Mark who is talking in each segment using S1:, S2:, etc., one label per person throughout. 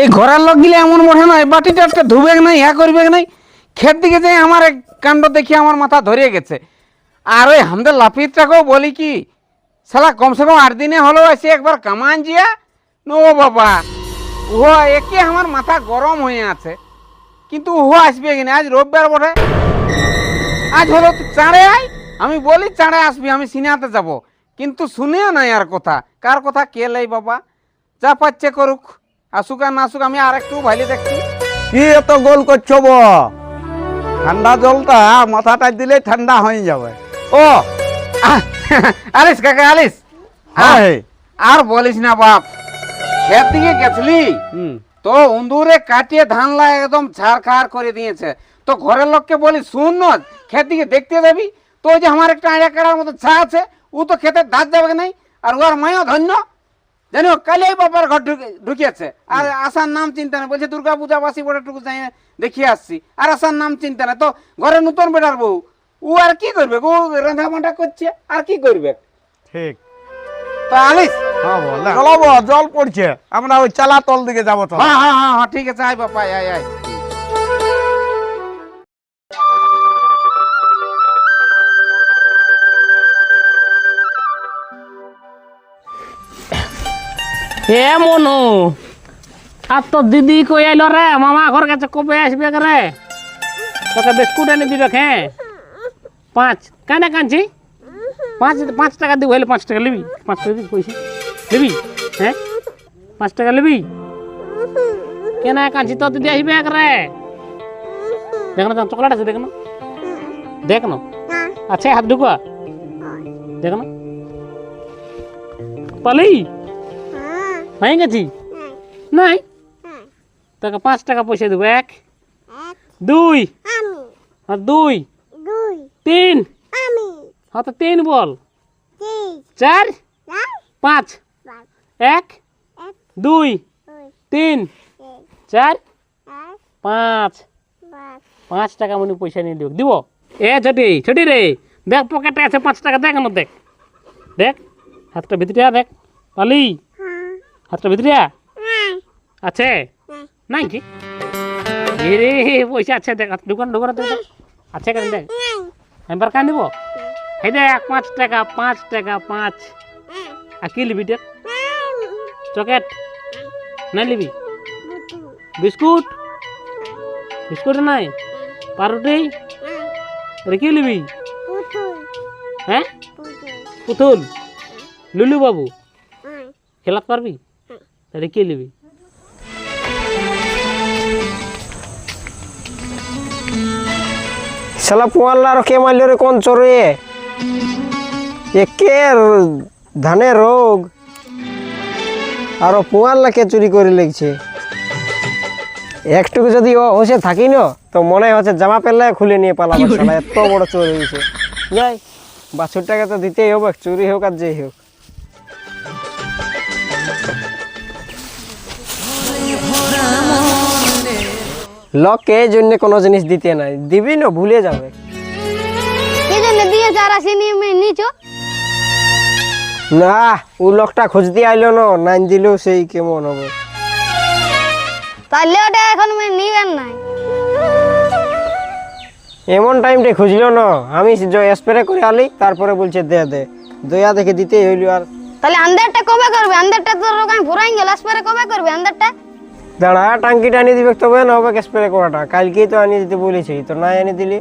S1: এই ঘরের লোক গিলে এমন বসে না বাটিটা একটা ধুবে নাই ইয়া করবে নাই। খেত দিকে যাই আমার এক কাণ্ড দেখি আমার মাথা ধরিয়ে গেছে। আর ওই আমাদের লাফিতটাকেও বলি কি সালা কমসে কম আট দিনে হলো এসে একবার কামান জিয়া, নো বাবা। ও একে আমার মাথা গরম হয়ে আছে। কিন্তু ও আসবে কিনা আজ রোববার বটে। আজ হলো চাঁড়ে আয়। আমি বলি চাঁড়ে আসবি, আমি সিনেমাতে যাব। কিন্তু শুনেও নাই আর কথা। কার কথা কে লাই বাবা? যা পাচ্ছে করুক। আসুক আর না আসুক আমি আর একটু ভাইলে দেখছি।
S2: কি এত গোল করছ ব ঠান্ডা জলটা মাথাটা দিলে ঠান্ডা হয়ে যাবে।
S1: ও আলিস কাকা আলিস আর বলিস না বাপ খেত দিকে গেছলি? তো উন্দুরে কাটিয়ে ধান লা একদম ছাড়খাড় করে দিয়েছে। তো ঘরের লোককে বলি শুন না খেত দিকে দেখতে যাবি? তো ওই যে আমার একটা আড়া কাড়ার মতো ছা আছে ও তো খেতে ধার যাবে নাই? আর ওর মায়ও ধন্য। জানো কালে বাবার ঘর ঢুকে ঢুকিয়েছে। আর আসার নাম চিন্তা নেই। বলছে দুর্গা পূজা বাসি বড়টুকু যাই দেখিয়ে আসছি। আর আসার নাম চিন্তা নেই। তো ঘরে নতুন বেটার বউ। ও আর কি করবে? ও রান্না বান্না করছে আর কি করবে?
S2: ঠিক।
S1: তো আলিস
S2: হ্যাঁ বল। চলো ব, জল পড়ছে। আমরা ওই চালা তল দিকে যাব তো
S1: হ্যাঁ হ্যাঁ হ্যাঁ হ্যাঁ ঠিক আছে আয় বাপা আয় আয়।
S3: হে মনু, আর তো দিদি কই আইল রে? মামা ঘর কাছে কবে আসবে রে? তোকে বিস্কুট এনে দিবে হ্যাঁ পাঁচ। কেন কাঁদছি? পাঁচ পাঁচ টাকা দিব হলে পাঁচ টাকা নিবি। পাঁচ টাকা দিবি পয়সা। নিবি? হ্যাঁ? পাঁচ টাকা নিবি? কেন কাঁদছি? তো দিদি আসবে রে। দেখ না, চকলেট আছে, দেখ না। দেখ না। আচ্ছা হাত ঢুকুয়া দেখ না। পালি? হয়ে গেছি? নাই? তোকে পাঁচ টাকা পয়সা দেবো এক দুই আর দুই তিন হ্যাঁ তো তিন বল। চার পাঁচ এক দুই তিন চার পাঁচ পাঁচ। টাকা মনে পয়সা নিয়ে দিব দিব? এ ছটি ছটি রে। দেখ পকেটে আছে পাঁচ টাকা দেখ না দেখ। দেখ হাতটা ভিতরিয়া দেখ। পালি। হাতটা ভিতরিয়া আছে? নাই কি? এ রে পয়সা আছে দেখ দোকান দোকান আছে কেন দেখ? এবার কান দিব? এই দেখ পাঁচ টাকা পাঁচ টাকা পাঁচ। আর কি লিবি দেখ চকেট? নাই। লিবি? বিস্কুট। বিস্কুট? নাই। পাউরুটি? আরে কি লিবি? হ্যাঁ? পুতুল। লুলু বাবু খেলাতে পারবি? তাহলে কে নিবি?
S4: শালা পোয়াল্লার কে মারল রে কোন চোরে? একে ধানে রোগ? আর পোয়াল্লা কে চুরি করে লেগছে একটুকু যদি ও হোসে থাকি না তো মনে হচ্ছে জামা পেলে খুলে নিয়ে পালাবো শালা এত বড় চোর হয়েছে। যাই বাছুরটাকে তো দিতেই হোক চুরি হোক আর যেই হোক। লকে এই জন্য কোনো জিনিস দিতে নাই। দিবি না ভুলে যাবে।
S5: কি জন্য দিয়েছে আর আসি নিচো।
S4: না ও লোকটা খুঁজতে আইলো না নাইন দিলেও সেই কেমন হবে।
S5: তাহলে ওটা এখন নিবেন নাই।
S4: এমন টাইমটা খুঁজলো না। আমি স্প্রে করে আলি তারপরে বলছে দে দে। দয়া দেখে দিতে হইল আর।
S5: তাহলে আন্দারটা কবে করবে? আন্দারটা তো দোকান ফুরাই গেল স্প্রে কবে করবে আন্দারটা
S4: দাঁড়া টাঙ্কিটা আনিয়ে দিবে তবে না হবে স্প্রে করাটা। কালকেই তো আনিয়ে দিতে বলেছি তো নাই আনিয়ে দিলি।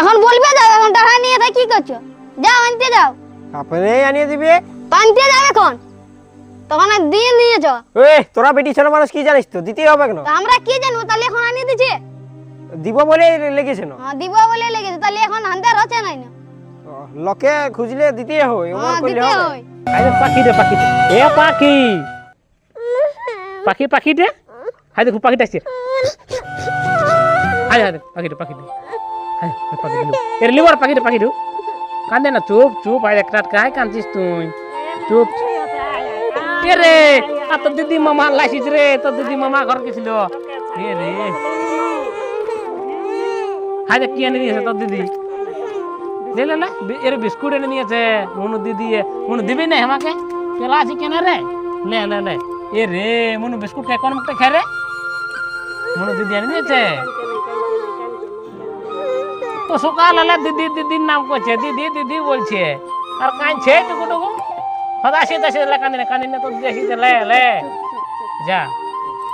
S5: এখন বলবে যাও এখন টাকা নিয়ে তাই কি করছ? যাও আনতে যাও।
S4: আপনি আনিয়ে দিবে।
S5: তো আনতে যাও এখন। তখন আর দিয়ে নিয়েছ
S4: ওই তোরা বেটি ছেলে মানুষ কি জানিস তো? দিতেই হবে কেন?
S5: আমরা কি জানব? তাহলে এখন আনিয়ে দিছে?
S4: দিব বলে লেগেছে না?
S5: হ্যাঁ দিব বলে লেগেছে। তাহলে এখন আন্দার হচ্ছে নাই না
S4: লোকে খুঁজলে দিতেই হয় ওমর
S5: হ্যাঁ দিতে
S4: হবে।
S5: হয়।
S3: আরে পাখি রে পাখি রে। এ পাখি। পাখি পাখি রে হাই দেখো পাখিটা আসছে। হাই হাই পাখি রে পাখি রে হাই হাই, পাখি রে এর লিবার পাখি রে পাখি রে কান্দে না চুপ চুপ আয় একটা কাই কাঁদছিস তুই। চুপ। কে রে? আর তোর দিদি মামা লাইছিস রে তোর দিদি মামা ঘর গেছিল। কে রে? হাই দেখ কি এনে দিয়েছে তোর দিদি। লে লে লে বি- এর বিস্কুট এনে নিয়েছে। মনু দিদি মনু দিবি না আমাকে? পেলা আছে কেন রে? লে লে লে এ রে মনু বিস্কুট খাই কোন মুখটা খাই রে? মনে দিদি আনি দিয়েছে তো সকাল হলে দিদি দিদির নাম করছে দিদি দিদি বলছে আর কাঁদছে টুকু টুকু হদা আসি আসি কান্দি না কান্দি না তো দেখি লে লে। যা।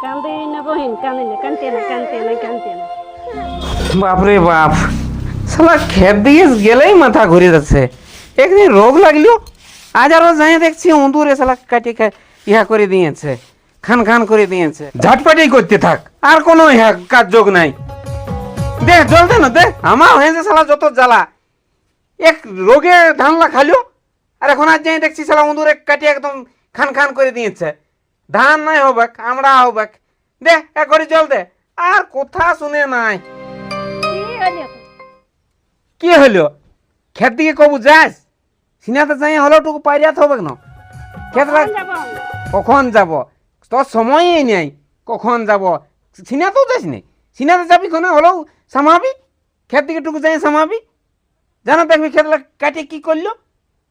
S6: কান্দে না বহিন কান্দে না কান্দে না কান্দে না।
S1: বাপরে বাপ শালা খেত দিয়ে গেলেই মাথা ঘুরে যাচ্ছে। একদিন রোগ লাগল আজ আরও যাই দেখছি উঁদুরে সালা কাটি ইহা করে দিয়েছে। খান খান করে দিয়েছে। ঝটপটেই করতে থাক। আর কোনো কাজ যোগ নাই। দে জল দে না দে। আমার হয়েছে শালা যত জ্বালা। এক রোগে ধানলা খালো আর এখন আজ যাই দেখছি শালা উঁদুরে কাটি একদম খান খান করে দিয়েছে। ধান নাই হবেক আমরা হবেক। দে এক করে জল দে। আর কথা শুনে নাই। কি হলো? ক্ষেত দিকে কবু যাস? সিনাতে যাই হলো টুকু পাইরিয়াত হবে না? ক্ষেত লাগ কখন যাব? তোর সময়ই নেই। কখন যাব? সিনাতেও যাস নি? সিনাতে যাবি কোনো? হলেও সামাবি? ক্ষেত দিকে টুকু যাই সামাবি? জানো দেখবি লাগ কাটিয়ে কি করল?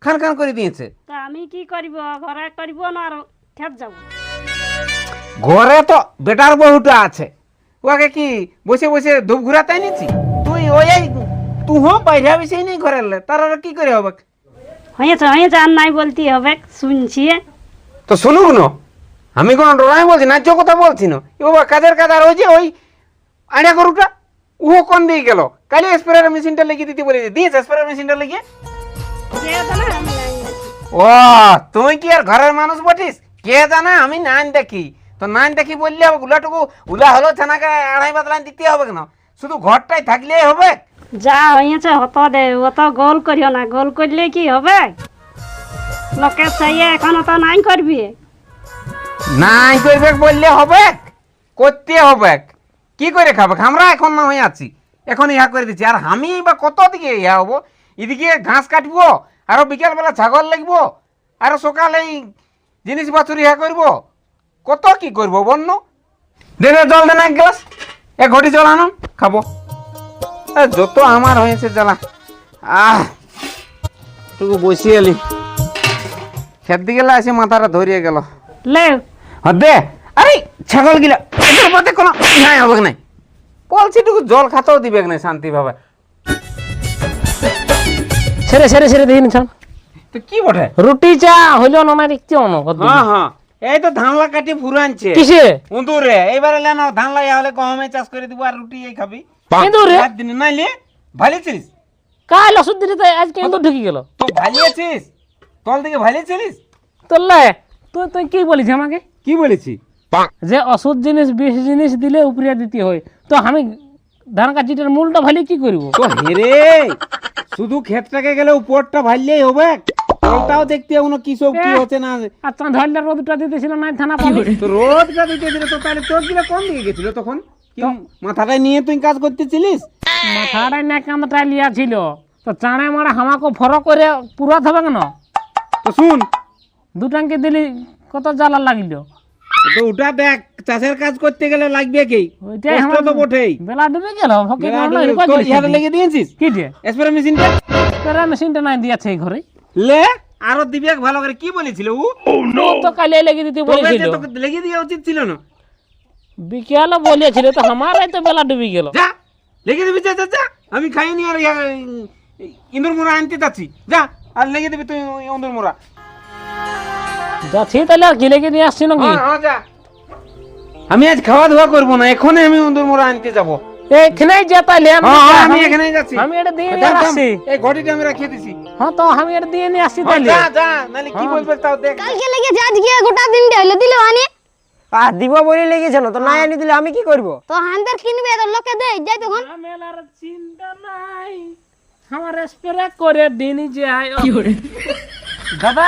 S1: খান খান করে দিয়েছে।
S6: তা আমি কি করিব? ঘরে করিব না আর খেত যাব?
S1: ঘরে তো বেটার বহুটা আছে। ওকে কি বসে বসে ধূপ ঘুরাতে নিচ্ছি তুই ওই তুই বাইরে বেশি নেই ঘরের লে, তার আর কি করে হবে?
S6: হয়েছে হয়েছে আর নাই বলতে হবে। শুনছি।
S1: তো শুনুক না। আমি কোনো ডরাই বলছি না কথা বলছি না। এ বাবা কাজের কাজ আর ওই যে ওই আড়িয়া গরুটা উহো কোন দিয়ে গেল? কালি স্প্রেয়ার মেশিনটা লেগে দিতে বলে দিয়েছে স্প্রেয়ার মেশিনটা লেগে। ও তুই কি আর ঘরের মানুষ বটিস? কে জানে আমি নাইন দেখি। তো নাইন দেখি বললে হবে গুলাটুকু উলা হলো ছানাকে আড়াই বাতলান দিতে হবে কেন? শুধু ঘরটাই থাকলেই হবে?
S6: যা হয়েছে হত দে অত গোল করিও না। গোল করলে কি হবে? লোকে চাইয়ে এখন তো নাই করবি।
S1: নাই করবে বললে হবে। করতে হবে। কি করে খাবে? আমরা এখন না হয়ে আছি। এখন ইহা করে দিচ্ছি। আর আমি বা কত দিকে ইহা হব? এদিকে ঘাস কাটবো আরও বিকেলবেলা ছাগল লাগবো আরও সকালে জিনিস বাছুর ইহা করব। কত কি করব বন্য? দে দে, জল দে না এক গ্লাস। এক ঘটি জল আনো খাব। যত আমার হয়েছে জ্বালা। আহ টুকু বসিয়ে এলি। খেত দিকে এসে মাথাটা ধরিয়ে গেল।
S6: লে
S1: দে। আরে ছাগল গিলা এদের মধ্যে কোনো নাই হবে নাই? বলছি টুকু জল খাতেও দিবে না শান্তি ভাবে
S3: ছেড়ে ছেড়ে ছেড়ে দিন ছাড়।
S1: তো কি বটে?
S3: রুটি চা হইল না না দেখতে অন
S1: হ্যাঁ হ্যাঁ। এই তো ধানলা কাটি ফুরানছে
S3: কিসে?
S1: উঁদুরে। এবারে লেন ধানলা হলে গহমে চাষ করে দিব আর রুটি এই খাবি।
S3: কিন্তু রে
S1: রাত দিনে নাইলে ভালিছিস
S3: কাল ওষুধ দিতে তো আজ কিন্তু ঢুকে গেল।
S1: তো ভালিয়েছিস? তল থেকে ভালিয়েছিলিস?
S3: তোলে তুই তুই কি বলিস আমাকে?
S1: কি বলেছি?
S3: যে ওষুধ জিনিস বিষ জিনিস দিলে উপরে দিতে হয়। তো আমি ধান কাচিটার মূলটা ভালো কি করব?
S1: তো হেরে! শুধু ক্ষেতটাকে গেলে উপরটা ভাললেই হবে। তলটাও দেখতে হবে কি সব কি হচ্ছে না।
S3: আর চাঁদ হইলে রোদটা দিতেছিল না থানা পানি।
S1: তো রোদটা দিতে দিলে তো তাহলে তোর দিলে কম দিকে গেছিল তখন? কি মাথাটায় নিয়ে তুই কাজ করতেছিলিস?
S3: মাথাটাই না কামটা লিয়া ছিল। তো চাঁড়ে মারা আমাকে ফরক করে পুরাত হবে কেন?
S1: তো শুন।
S3: দুটাঙ্কে দিলি কত জ্বালা লাগিল?
S1: তো ওটা দেখ চাষের কাজ করতে গেলে লাগবে কি? কষ্ট তো বটেই।
S3: বেলা ডুবে গেল
S1: লেগে দিয়েছিস?
S3: কি দিয়ে?
S1: স্প্রে মেশিনটা?
S3: স্প্রে মেশিনটা নাই দিয়েছে ঘরে।
S1: লে আরও দিবে ভালো করে কি বলেছিল ও
S3: তো কালে লেগে দিতে বলেছিল।
S1: তোকে লেগে দেওয়া উচিত ছিল না।
S3: বিকেলে বলেছিল তো আমারই তো বেলা ডুবে গেল।
S1: যা লেগে দিবি যা যা আমি খাইনি আর ইঁদুর মোড়া আনতে যাচ্ছি। যা আর লেগে দিবি তুই ওই ইঁদুর মোড়া।
S3: যাচ্ছি তাহলে আর কি লেগে দিয়ে আসছি নাকি?
S1: হ্যাঁ হ্যাঁ যা। আমি আজ খাওয়া দাওয়া করব না এখনই আমি মোড়া আনতে যাব।
S3: এইখানে যে তাইলে আমি
S1: হ্যাঁ আমি এখানেই যাচ্ছি।
S3: আমি এটা দিয়ে নিয়ে আসছি।
S1: এই ঘটিটা আমি রাখিয়ে দিছি।
S3: হ্যাঁ তো আমি এটা দিয়ে নিয়ে আসছি তাইলে
S1: যা যা নাহলে কি বলবে তাও দেখ।
S5: কালকে লেগেছে আজকে গোটা দিনটা হইল দিল আনি।
S4: আর দিব বলে লেগেছে না তো না আনি দিলে আমি কি করব?
S5: তো হান্দার কিনবে তো লোকে দেয় যাই তখন
S3: মেলার চিন্তা নাই। আমার স্প্রে করে দিনই যে আয়। দাদা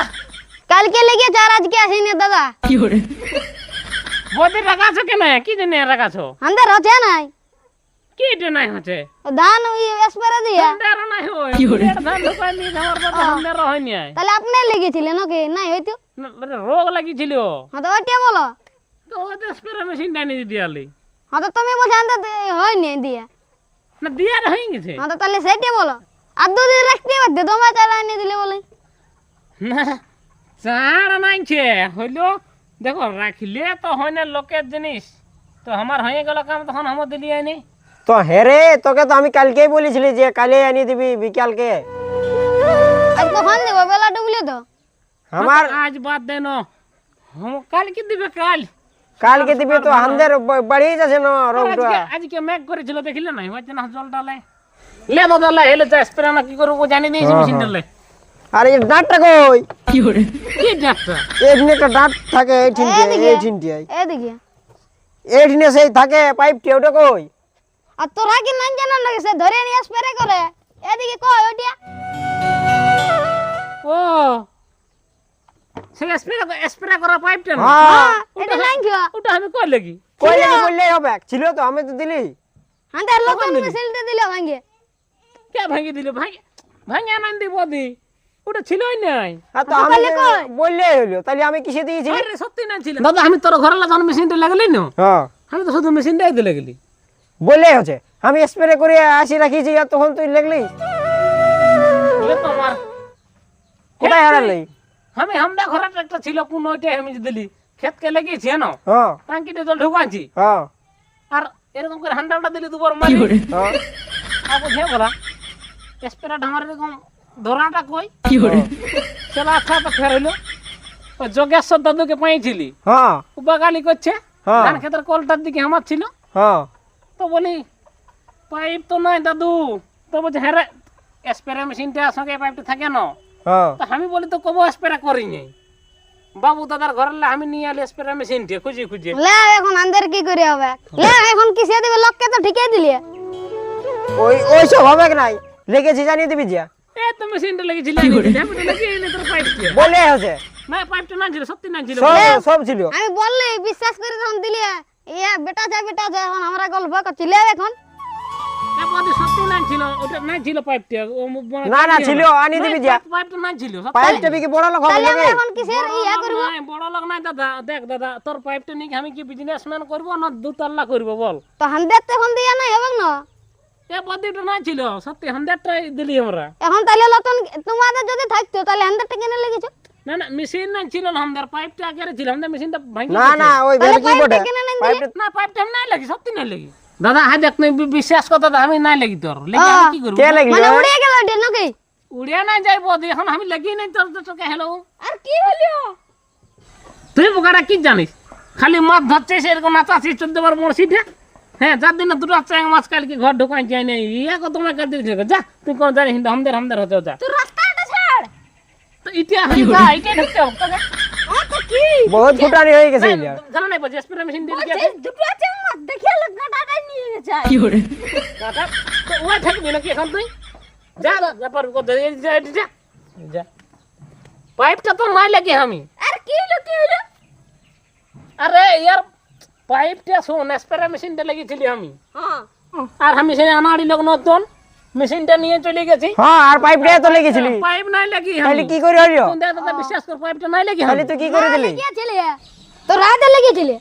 S5: কালকে লেগেছে আর আজকে আসেনি দাদা।
S3: বদি রাখাছো কেন? কি জানি রাখাছো
S5: হান্দার হচ্ছে নাই।
S3: কি এটা নাই হচ্ছে
S5: ধান ওই স্প্রে দিয়ে।
S3: ধান নাই হয়। বিরাট ধান ঢুকাই নি আমার কথা ধান হয়নি আয়
S5: তাহলে আপনি লেগেছিলেন নাকি? নাই হয়তো
S3: না, মানে রোগ লাগিছিল।
S5: হ্যাঁ তো ওইটা বলো।
S3: তো ওদের স্প্রে মেশিনটা এনে দিয়ালি।
S5: হ্যাঁ তো তুমি বলছো হান্দার হয়নি দিয়ে।
S3: না দিয়ার হয়ে গেছে।
S5: হ্যাঁ তো তাহলে সেটা বলো। আর দুদিন রাখতে পারতে তোমার তাহলে এনে দিলে বলে।
S3: না চার নাইছে হইল দেখো রাখিলে তো হয় না লোকের জিনিস তো আমার হয়ে গেল কাম তখন আমার দিলি আইনি
S4: তো হেরে তোকে তো আমি কালকেই বলেছিলি যে কালে আনিয়ে দিবি বিকালকে
S5: আজ কখন দেবো বেলা ডুবলে তো
S4: আমার
S3: আজ বাদ দে ন হুম, কাল কি দিবে কাল
S4: কালকে দিবি তো আমাদের বাড়িয়ে যাচ্ছে না
S3: আর
S4: রোগটা
S3: আজকে আজকে মেঘ করেছিল দেখিলে নাই হচ্ছে না জল ডালে লে দাদা লে হেলে যা স্প্রে না কি করব জানি নিয়েছি মেশিন ডালে
S4: আর এই ডাঁটটা কই?
S3: কি ডাক্তার?
S4: এইখানে একটা ডাঁট থাকে এই ঠিনটি এই ঠিনটি
S5: এদিকে।
S4: এই ঠিনে সেই থাকে পাইপটি ওটা কই?
S5: আর তোরা কি নাম জানান নাকি? সে ধরে নিয়ে স্প্রে করে। এদিকে কই ওটিয়া
S3: ও। সেই স্প্রে স্প্রে করা পাইপটা না?
S4: হ্যাঁ।
S5: এটা নাই কিয়া
S3: ওটা আমি কই লাগি?
S4: কই লাগি বললেই হবে? ছিল তো আমি তো দিলি।
S5: হাতে নতুন মেশিনটা দিলে? ভাঙ্গে
S3: কে ভাঙি দিল? ভাঙি ভাঙি আনান দিব দি ওটা ছিলই নাই।
S4: আর তো আমি বললেই হলো তাহলে আমি কিসে দিয়েছি
S3: আরে সত্যি না ছিল। দাদা আমি তোর ঘরে যখন মেশিনটা লাগালি না?
S4: হ্যাঁ।
S3: আমি তো শুধু মেশিনটাই দিলে গেলি
S4: বললেই হচ্ছে। আমি স্প্রে করে আসি রাখিছি আর তখন তুই লাগলি? কোথায় হারালি?
S3: আমি হামদা ঘরে একটা ছিল কোন ওইটাই আমি দিলি। ক্ষেতকে লেগেছি হ্যাঁ
S4: হ্যাঁ।
S3: টাঙ্কিতে জল ঢুকাচ্ছি
S4: হ্যাঁ।
S3: আর এরকম করে হান্ডালটা দিলি দুবার মারি
S4: হ্যাঁ।
S3: আর বুঝে বলা স্প্রেটা আমার এরকম ধরাটা কই? চলো হইল। ওই যোগেশ্বর দাদুকে পাইছিলি।
S4: হ্যাঁ।
S3: ও বাগালি করছে।
S4: হ্যাঁ।
S3: ধান ক্ষেতের কলটার দিকে আমার ছিল।
S4: হ্যাঁ।
S3: তো বলি পাইপ তো নাই দাদু। তো বলছে হ্যাঁ স্প্রে মেশিনটা সঙ্গে পাইপটা থাকে না?
S4: হ্যাঁ।
S3: তো আমি বলি তো কবো স্প্রে করি নাই বাবু দাদার ঘরের আমি নিয়ে আলি স্প্রে মেশিনটা খুঁজে খুঁজে।
S5: লে এখন আন্দের কি করে হবে? লে এখন কিসে দিবে? লোককে তো ঠিকই দিলে।
S4: ওই ওই সব হবে কি নাই? লেগেছি জানিয়ে দিবি যা।
S3: এ তো মেশিনটা লাগিয়ে এনে তোর পাইপটা
S4: বলে হচ্ছে
S3: না পাইপটা না ছিল সত্যি না ছিল
S4: সব সব ছিল।
S5: আমি বললি বিশ্বাস করে তখন দিলে ইয়া বেটা যায় বেটা যায় এখন আমরা গল্প করছি। এখন।
S3: এ বদি সত্যি না না ছিল পাইপটা ও মু-
S4: না, না,
S3: করি
S4: ছিল,
S3: না।
S4: আনি দিবি যা।
S3: পাইপটা না ছিল
S4: পাইপটা বিকে বড় লোক হবে
S5: তাহলে এখন কিসের ইয়া করব?
S3: নাই, বড় লোক নাই দাদা। দেখ দাদা তোর পাইপটা নিয়ে আমি কি বিজনেসম্যান করব না বল।
S5: তো হান্দের তো দিয়া না।
S3: এ বদিটা না ছিল সত্যি হান্ড্রেডটাই দিলি আমরা।
S5: এখন তাহলে নতুন তোমাদের যদি থাকতো তাহলে কেন লেগেছো?
S3: না না মেশিন না ছিল না আমাদের পাইপটা আগে ছিল আমাদের মেশিনটা ভাঙি
S4: না না ওই কি বটে
S5: পাইপটা নাই
S3: না পাইপটা নাই লাগি সত্যি নাই লাগি। দাদা হাই দেখ তুই বিশ্বাস কথা আমি নাই লাগি তোর। লেগে আমি কি করব?
S4: কে
S5: মানে উড়ে গেল ওটা নাকি?
S3: উড়িয়া নাই যাই বদি এখন আমি লাগি নাই তোর তো তোকে হ্যালো
S5: আর কি হলো?
S3: তুই বোকাটা কি জানিস? খালি মাছ ধরছিস এরকম নাচাছিস চোদ্দ বার মরছিটা হ্যাঁ যার দিনে দুটো চাই মাছ কালকে ঘর ঢোকাই যাই নাই ইয়া কত তোমার কাছে দিয়েছে যা তুই কোন জানিস না হামদের হামদের হতে যা।
S5: তুই রাস্তাটা ছাড়।
S3: তো ইটা আমি যা ইটা ঢুকতে হবে তোকে
S5: ও তো কি?
S4: বহুত ফুটানি হয়ে গেছে এগুলা।
S3: জানা নাই বলছি স্প্রে মেশিন দিয়ে
S5: বলছিস দুটো আছে মাছ দেখিয়ে লোক কাটাটা নিয়ে গেছে
S3: কাটা তো ওই থাকবি নাকি এখন তুই? যা যা পারবি কত এই যা এই যা যা। পাইপটা তো নাই লাগে আমি।
S5: আর কি হলো কি হলো?
S3: আরে ইয়ার পাইপটা শোন স্প্রে মেশিনটা লাগিয়েছিলি আমি
S5: হ্যাঁ
S3: আর আমি সেই আনাড়ি লোক নতুন মেশিনটা নিয়ে চলে গেছি
S4: হ্যাঁ আর পাইপটা তো লেগেছিলি
S3: পাইপ নাই লাগি
S4: তাহলে
S3: আমি
S4: কি করে হলো
S3: তুই দেখ দাদা বিশ্বাস কর পাইপটা নাই লাগি
S4: তাহলে
S3: আমি
S4: তুই কি করে দিলি
S5: লেগেছিলে তো রাতে লেগেছিলে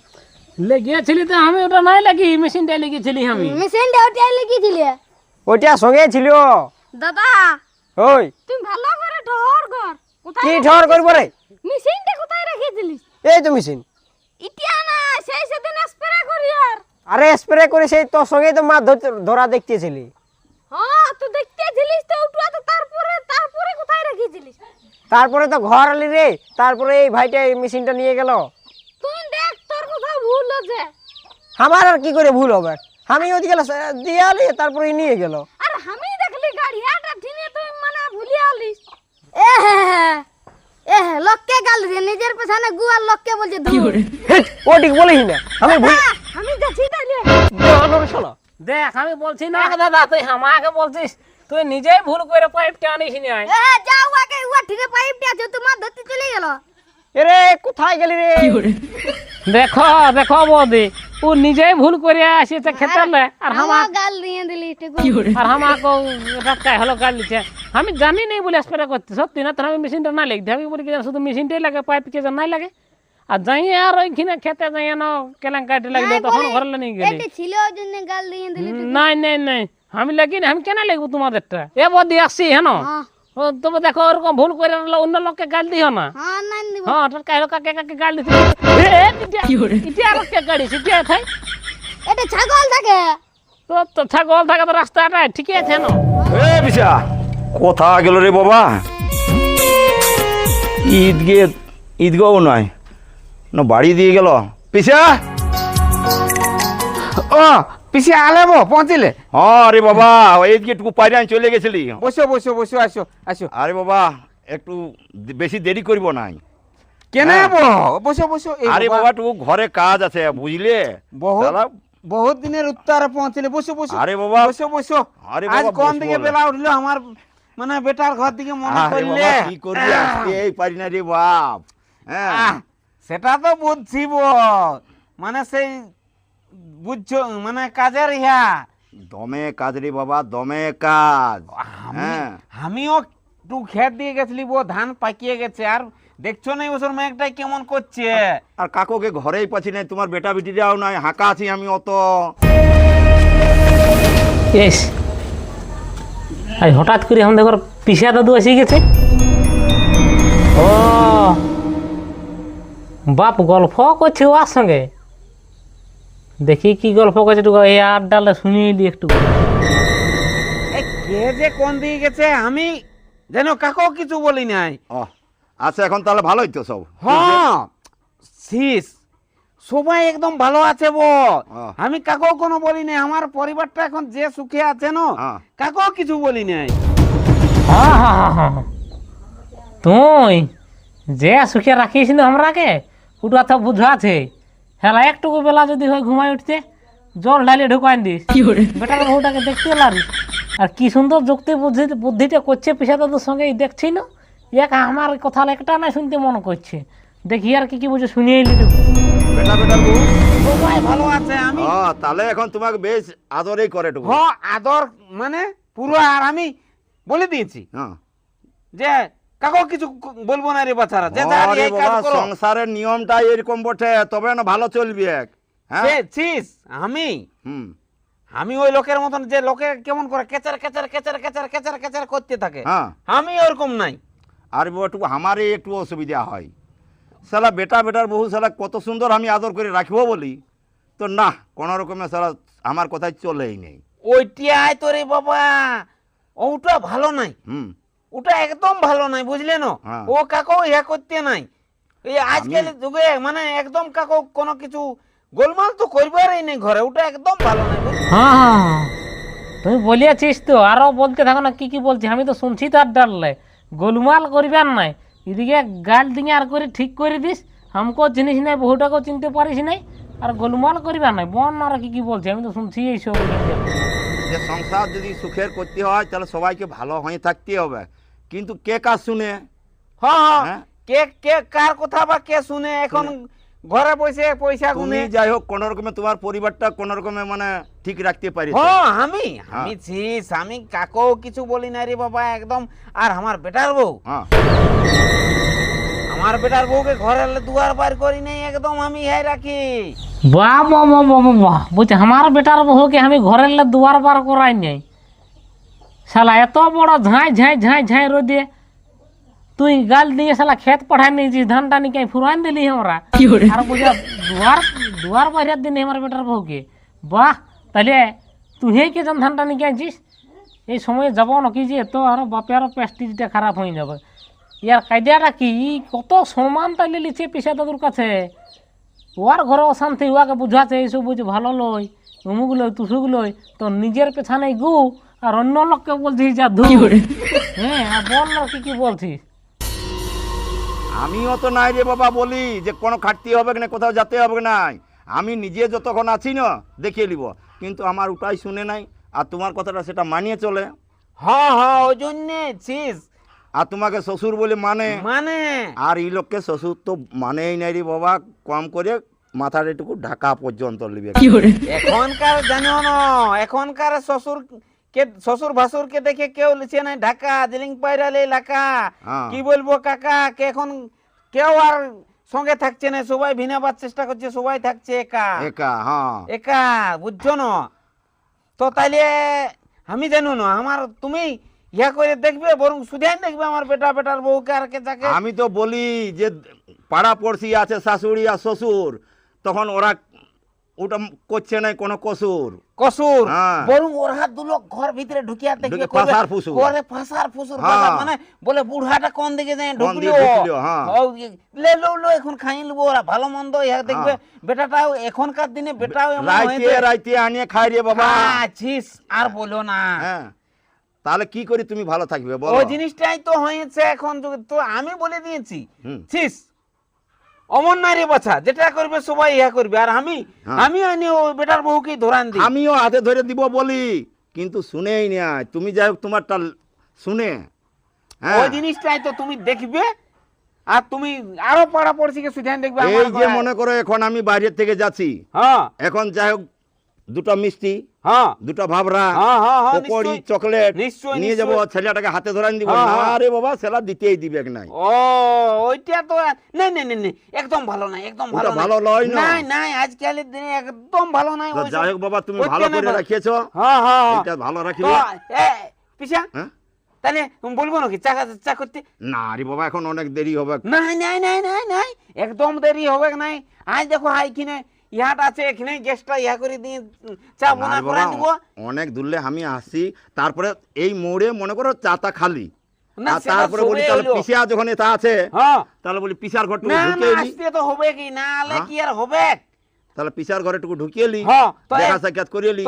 S3: লেগিয়েছিলি তো আমি ওটা নাই লাগি মেশিনটা লেগেছিলি আমি
S5: মেশিনটা ওটাই লেগেছিলে
S4: ওইটা সঙ্গে ছিল
S5: দাদা
S4: ওই
S5: তুমি ভালো করে ঢর কর কোথায়
S4: কি ঠর করব রে
S5: মেশিনটা কোথায় রেখেছিলিস
S4: এই তো মেশিন
S5: ইটিয়া না সেই সেদিন স্প্রে করি আর
S4: আরে স্প্রে করে সেই তোর সঙ্গে তো মাছ ধরা দেখতেছিলি
S5: হ্যাঁ তুই দেখতেছিলিস তো উঠুয়া তো তারপরে তারপরে কোথায় রেখেছিলিস
S4: তারপরে তো ঘর আলি রে তারপরে এই ভাইটা এই মেশিনটা নিয়ে গেল।
S5: তুই দেখ তোর কোথাও ভুল আছে।
S4: আমার আর কি করে ভুল হবে? আমি ওদিকে দিয়ে আলি তারপরে নিয়ে গেল।
S5: আর আমি দেখলি গাড়ি এটা ঠিনে তুই মানে ভুলিয়ে আলিস। এ হে হে। এ হে লোককে গাল দিয়ে নিজের পেছনে গুয়ার লোককে বলছে দূর
S4: ও ঠিক বলিস না। আমি ভুল
S5: আমি যাচ্ছি তাইলে
S4: শোনো।
S3: দেখ আমি বলছি না। দাদা তুই আমাকে বলছিস তুই নিজেই ভুল করে পাইপটা আনিস নি আয়।
S5: এ যাও আগে উয়া ঠিনে পাইপটা আছে তোমার ধরতে চলে গেল।
S4: এরে কোথায় গেলি রে?
S3: দেখো দেখো বৌদি ও নিজেই ভুল করে আসিছে খেতে আর
S5: আমার
S3: আমার
S5: গাল দিয়ে দিলি একটু
S3: আর আমাকে রাস্তায় হলো গাল দিচ্ছে আমি জানি নাই বলে স্প্রে করতে সত্যি না তাহলে আমি মেশিনটা নাই লাগতে আমি বলি কি জানো, শুধু মেশিনটাই লাগে পাইপ কে নাই লাগে আর যাই আর ওইখানে খেতে যাই না কেলেঙ্কাটি লাগল তখন ঘরে নিয়ে গেলি
S5: এটা ছিল ওই জন্য গাল দিয়ে দিলি
S3: নাই নাই নাই আমি লাগি না আমি কেন লাগবো তোমাদেরটা এ বদি আসছি হ্যাঁ
S5: হ্যাঁ
S3: ও তুমি দেখো ওরকম ভুল করে আনলে অন্য লোককে গাল দিও না।
S5: হ্যাঁ নাই দিব
S3: হ্যাঁ তোর কাহিলো কাকে কাকে গাল দিতে এ, এ, ইটা- ইটা আর কে গাড়ি সিটিয়া থাই
S5: এটা ছাগল থাকে।
S3: তো তো ছাগল থাকে তো রাস্তাটা ঠিকই আছে না?
S2: এ বিশা কোথা গেল রে বাবা? ঈদ গে ঈদগাও নয় না বাড়ি দিয়ে গেল। পিসা
S1: ও পিসি আলেবো পৌঁছিলে।
S2: হ্যাঁ রে বাবা টুকু পাইরান চলে গেছিলি।
S1: বসো বসো বসো আসো আসো।
S2: আরে বাবা একটু বেশি দেরি করব নাই
S1: কেন
S2: হ্যাঁ।
S1: বো? বসো বসো
S2: আরে বাবা। ঘরে কাজ আছে বুঝলে?
S1: বহুত দিনের উত্তরে পৌঁছলে। বসো বসো।
S2: আরে বাবা।
S1: বসো বসো।
S2: আরে
S1: আজ কোন দিকে বেলা উঠল? আমার মানে বেটার ঘর দিকে মনে
S2: আরে
S1: করলে
S2: কি করবি? আসতেই পারি না রে বাপ। হ্যাঁ।
S1: সেটা তো বুঝছি বো। মানে সেই বুঝছ? মানে কাজের ইহা।
S2: দমে কাজ রে বাবা দমে কাজ। হ্যাঁ।
S1: আমিও একটু খেত দিয়ে গেছিলি বো ধান পাকিয়ে গেছে। আর দেখছ না ওসব মেঘটাই কেমন করছে?
S2: আর কাকুকে ঘরেই পাচ্ছি না তোমার বেটা বেটিরাও নাই হাঁকা আছি আমি অত।
S3: এস হঠাৎ করে আমাদের ঘর পিসা দাদু এসে গেছে। ও। বাপ গল্প করছে ওর সঙ্গে। দেখি কি গল্প করছে একটু এই আট ডালে শুনিয়ে দিই একটু।
S1: এ, কে যে কোন দিকে গেছে আমি যেন কাকও কিছু বলি নাই।
S2: ও আচ্ছা এখন তাহলে ভালোই তো সব।
S1: হ্যাঁ শীষ সবাই একদম ভালো আছে বো। আমি কাকেও কোনো বলি নাই আমার পরিবারটা এখন যে সুখে আছে না। কাকেও কিছু বলি নাই।
S3: হ্যাঁ হ্যাঁ হ্যাঁ হ্যাঁ তুই যে সুখে রাখিস না আমরাকে ওটা তো বুঝা আছে। হেলা একটুকু বেলা যদি হয় ঘুমাই উঠতে জল ঢালিয়ে ঢুকাই দিস। বেটার বউটাকে দেখতে পারিস আর কি সুন্দর যুক্তি বুদ্ধি বুদ্ধিটা করছে পিসা দাদুর সঙ্গে দেখছি না? এক আমার কথা একটা না শুনতে মনে করছে। দেখি আর কি কি বুঝে শুনিয়ে এলি তো
S2: বেটা বেটার বউ।
S1: সবাই ভালো আছে আমি
S2: ও তাহলে এখন তোমাকে বেশ আদরেই করে টুকু।
S1: হ আদর মানে পুরো আর আমি বলে দিয়েছি।
S2: হ্যাঁ
S1: যে কাকেও কিছু বলব না রে বাচ্চারা যে যা
S2: আরে
S1: এই কাজ
S2: বাবা
S1: করো।
S2: সংসারের নিয়মটা এরকম বটে তবে না ভালো চলবে এক হ্যাঁ?
S1: সে ছিস আমি?
S2: হুম।
S1: আমি ওই লোকের মতন যে লোকে কেমন করে কেচার কেচার কেচার কেচার কেচার কেচার করতে থাকে।
S2: হ্যাঁ।
S1: আমি ওরকম নাই।
S2: আর একটু আমারই একটু অসুবিধা হয়। সালা বেটা বেটার বহু সালা কত সুন্দর আমি আদর করে রাখব বলি। তো না কোনো রকমে সালা আমার কথাই চলেই নেই।
S1: ওইটাই তো রে বাবা ওটা ভালো নাই।
S2: হুম।
S1: ওটা একদম ভালো নাই বুঝলে না?
S2: হ্যাঁ।
S1: ও কাকও ইয়া করতে নাই। এই আজকাল যুগে মানে একদম কাকও কোনো কিছু গোলমাল তো করবারই নেই ঘরে ওটা একদম ভালো নাই
S3: হ্যাঁ হ্যাঁ হ্যাঁ। তুমি বলিয়াছিস তো আরও বলতে থাকো না কি কি বলছি আমি তো শুনছি তার ডাললে গোলমাল করিবার নাই এদিকে গাল দিকে আর করে ঠিক করে দিস আমাকেও চিনিস নাই বহুটাকেও চিনতে পারিস নাই আর গোলমাল করিবার নাই বন আর কি কি বলছি আমি তো শুনছি এইসব
S2: সংসার যদি সুখের করতে হয় তাহলে সবাইকে ভালো হয়ে থাকতে হবে। কিন্তু কে কাজ শুনে?
S1: হ্যাঁ হ্যাঁ।
S2: হ্যাঁ?
S1: কে কে কার কথা বা কে শুনে? এখন ঘরে বসে পয়সা গুনে
S2: যাই হোক কোনো রকমে তোমার পরিবারটা কোনো রকমে মানে ঠিক রাখতে পারি
S1: হ্যাঁ আমি
S2: হ্যাঁ।
S1: আমি ছিস আমি কাকেও কিছু বলি না রে বাবা একদম। আর আমার বেটার বউ।
S2: হ্যাঁ।
S1: আমার বেটার বউকে ঘরে দুয়ার বার করি নাই একদম আমি হাই রাখি।
S3: বাহ বাহ বাহ বাহ বাহ, বাহ। আমার বেটার বউকে আমি ঘরের লে দুয়ার বার করাই নাই। শালা এত বড় ঝাঁই ঝাঁই ঝাঁই ঝাঁই রোদে। তুই গাল দিয়ে শালা খেত পাঠাই নিয়েছিস ধান টানি কে ফুরান দিলি আমরা। আর বুঝা দুয়ার দুয়ার বাইরের দিন আমার বেটার বউকে। বাহ তাহলে তুই কে যেন ধান টানি কে আছিস এই সময়ে যাব নাকি যে তো আরও বাপের প্রেস্টিজটা খারাপ হয়ে যাবে। ইয়ার কায়দাটা কি? কত সম্মান তাইলে লিছে পিসা দাদুর কাছে। ওয়ার ঘরে অশান্তি ওয়াকে বুঝাচ্ছে এইসব বুঝে ভালো লই অমুক লই তুসুক লই তো নিজের পেছানে গু। আর অন্য লোককে বলছিস যা ধু হ্যাঁ আর বল না কি কি বলছিস।
S2: আমিও তো নাই রে বাবা বলি যে কোনো খাটতি হবে না কোথাও যেতে হবে নাই আমি নিজে যতক্ষণ আছি না দেখিয়ে নিব কিন্তু আমার ওটাই শুনে নাই আর তোমার কথাটা সেটা মানিয়ে চলে।
S1: হ্যাঁ হ্যাঁ ওই জন্যে ছিস।
S2: আর তোমাকে শ্বশুর বলে মানে।
S1: মানে?
S2: আর এই লোককে শ্বশুর তো মানেই নাই রে বাবা কম করে মাথার এটুকু ঢাকা পর্যন্ত লিবে।
S1: এখনকার জানো না এখনকার শ্বশুর কে শ্বশুর ভাসুরকে দেখে কেউ লিখে নাই ঢাকা জিলিং পাইরালে এলাকা।
S2: হ্যাঁ।
S1: কি বলব কাকা কে এখন কেউ আর সঙ্গে থাকছে না সবাই ভিনাবার চেষ্টা করছে সবাই থাকছে একা।
S2: একা হ্যাঁ।
S1: একা বুঝছ না? তো তাইলে আমি জানো না আমার তুমি ইয়া করে দেখবে বরং সুধাই দেখবে আমার বেটা বেটার বউকে আর কে যাকে।
S2: আমি তো বলি যে পাড়া পড়শি আছে শাশুড়ি আর শ্বশুর তখন ওরা ওটা করছে না কোনো কসুর।
S1: কসুর?
S2: হ্যাঁ।
S1: বরং ওর হাত দুলো ঘর ভিতরে ঢুকিয়া দেখবে
S2: ফাঁসার ফুসুর।
S1: করে ফাঁসার ফুসুর
S2: হ্যাঁ।
S1: মানে বলে বুড়াটা কোন দিকে যায়
S2: হ্যাঁ।
S1: লে লো লো এখন খাই লবো ওরা ভালো মন্দ ইহা দেখবে। বেটাটাও এখনকার দিনে বেটাও এমন
S2: রাইতে
S1: হয়েছে।
S2: রাইতে আনিয়ে খাই রে বাবা।
S1: আছিস আর বলো না।
S2: তাহলে কি করি তুমি ভালো থাকবে বলো।
S1: ওই জিনিসটাই তো হয়েছে এখন তো আমি বলে দিয়েছি। ছিস অমন নাই রে বাছা যেটা করবে সবাই ইহা করবে। আর আমি
S2: হ্যাঁ।
S1: আমি আনি ওই বেটার বহুকেই ধরান দিই।
S2: আমিও হাতে ধরে দিব বলি কিন্তু শুনেই না তুমি যাই হোক তোমারটা শুনে। হ্যাঁ।
S1: ওই জিনিসটাই তো তুমি দেখবে আর তুমি আরও পাড়া পড়শিকে সুধান দেখবে
S2: এই যে মনে করো এখন আমি বাইরের থেকে যাচ্ছি।
S1: হ্যাঁ।
S2: এখন যাই হোক দুটো মিষ্টি
S1: হ্যাঁ।
S2: দুটো ভাবরা
S1: হ্যাঁ, হ্যাঁ, হ্যাঁ,
S2: পকোড়ি চকলেট
S1: নিশ্চয়ই,
S2: নিয়ে যাব ছেলেটাকে হাতে ধরাই দিব
S1: হ্যাঁ,
S2: না
S1: হ্যাঁ।
S2: রে বাবা সেলা দিতেই দিবে নাই।
S1: ও ওইটা তো নাই নাই নাই, একদম ভালো নাই একদম ভালো
S2: ভালো লয় না।
S1: আজকালের দিনে একদম ভালো
S2: যাই হোক বাবা তুমি ভালো করে রাখিয়েছো।
S1: হ্যাঁ হ্যাঁ।
S2: এটা ভালো
S1: পিসা
S2: হ্যাঁ?
S1: তাহলে বলব নাকি চা চা করতে?
S2: না রে বাবা এখন অনেক দেরি হবে।
S1: নাই নাই নাই নাই নাই একদম দেরি হবে নাই। আজ দেখো হাই কিনে। ইহাট আছে এখানে গ্যাসটা ইহা করে দিয়ে চা বনা করে দিব।
S2: অনেক দূরলে আমি আসি তারপরে এই মোড়ে মনে করো চাটা খালি।
S1: না,
S2: আর
S1: সেটা
S2: তারপরে বলি তাহলে
S1: হইল।
S2: যখন এটা আছে
S1: হ্যাঁ।
S2: তাহলে বলি পিসার ঘরটুকু ঢুকিয়ে নি।
S1: আসতে তো হবে কি? না আলে
S2: হ্যাঁ?
S1: কি আর হবে?
S2: তাহলে পিসার ঘরে টুকু ঢুকিয়ে লি
S1: হ্যাঁ,
S2: দেখা সাক্ষাৎ করিয়ে লি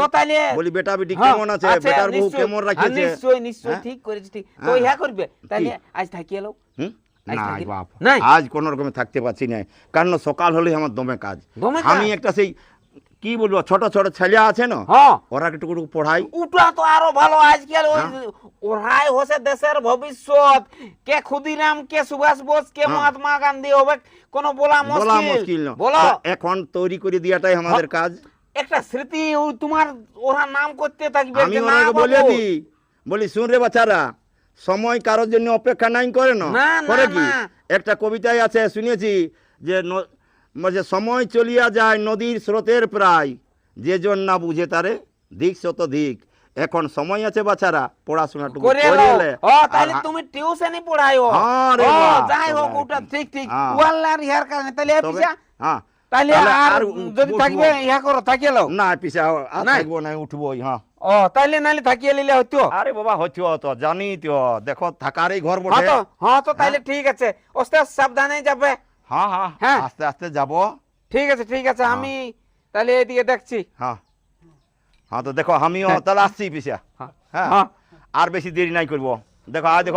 S2: বলি বেটা বেটি কেমন আছে?
S1: আচ্ছা,
S2: বেটার বউ
S1: নিশ্চয়ই,
S2: কেমন রাখিয়েছে
S1: নিশ্চয়ই নিশ্চয়ই? ঠিক করেছি ঠিক। তো। ইহা করবে। তাহলে আজ থাকি এলো
S2: হুম?
S1: আজ
S2: না
S1: থাকি?
S2: বাপ আজ কোন রকমে থাকতে পারছি না। কারণ সকাল হলে আমার দমে কাজ। আমি একটা সেই কি বলব ছোট ছোট ছেলে আছে না
S1: হ্যাঁ।
S2: ওরা একটু পড়াই।
S1: তো আরও ভালো আজকাল
S2: হ্যাঁ।
S1: ওরাই হচ্ছে দেশের ভবিষ্যৎ। কে ক্ষুদিরাম কে সুভাষ বোস কে
S2: হ্যাঁ।
S1: মহাত্মা গান্ধী হবে কোন বলা
S2: বলা
S1: মুশকিল বলো।
S2: এখন তৈরি করে দিয়াটাই আমাদের কাজ।
S1: একটা স্মৃতি তোমার ওরা নাম করতে থাকবে
S2: আমি ওনাকে বলে দিই। বলি শুন রে বাচ্চারা সময় কারোর জন্য অপেক্ষা নাই করে না। করে কি? একটা কবিতায় আছে শুনেছি যে যে সময় চলিয়া যায় নদীর স্রোতের প্রায় যে জন না বুঝে তারে দিক শত দিক। এখন সময় আছে বাচ্চারা
S1: করে। ও তাহলে তুমি টিউশনই পড়াইও।
S2: হ্যাঁ রে
S1: যাই হোক ওটা ঠিক ঠিক।
S2: হ্যাঁ।
S1: ওয়াল্লার কারণে। তাহলে
S2: হ্যাঁ।
S1: তাহলে আর যদি থাকবে করো
S2: না আর থাকব না উঠবোই হ্যাঁ।
S1: ও তাইলে নাইলে থাকিয়ে লিলে
S2: আরে বাবা তো জানি তো। দেখো থাকারই ঘর
S1: হ্যাঁ তো হ্যাঁ তো তাইলে ঠিক আছে। ওস্তে সাবধানে যাবে।
S2: হ্যাঁ হ্যাঁ
S1: হ্যাঁ।
S2: আস্তে আস্তে যাব।
S1: ঠিক আছে ঠিক আছে আমি তাহলে এদিকে দেখছি।
S2: হ্যাঁ। হ্যাঁ তো দেখো আমিও তাহলে আসছি
S1: হ্যাঁ।
S2: হ্যাঁ।
S1: হ্যাঁ।
S2: আর বেশি দেরি নাই করব। দেখো আর দেখো।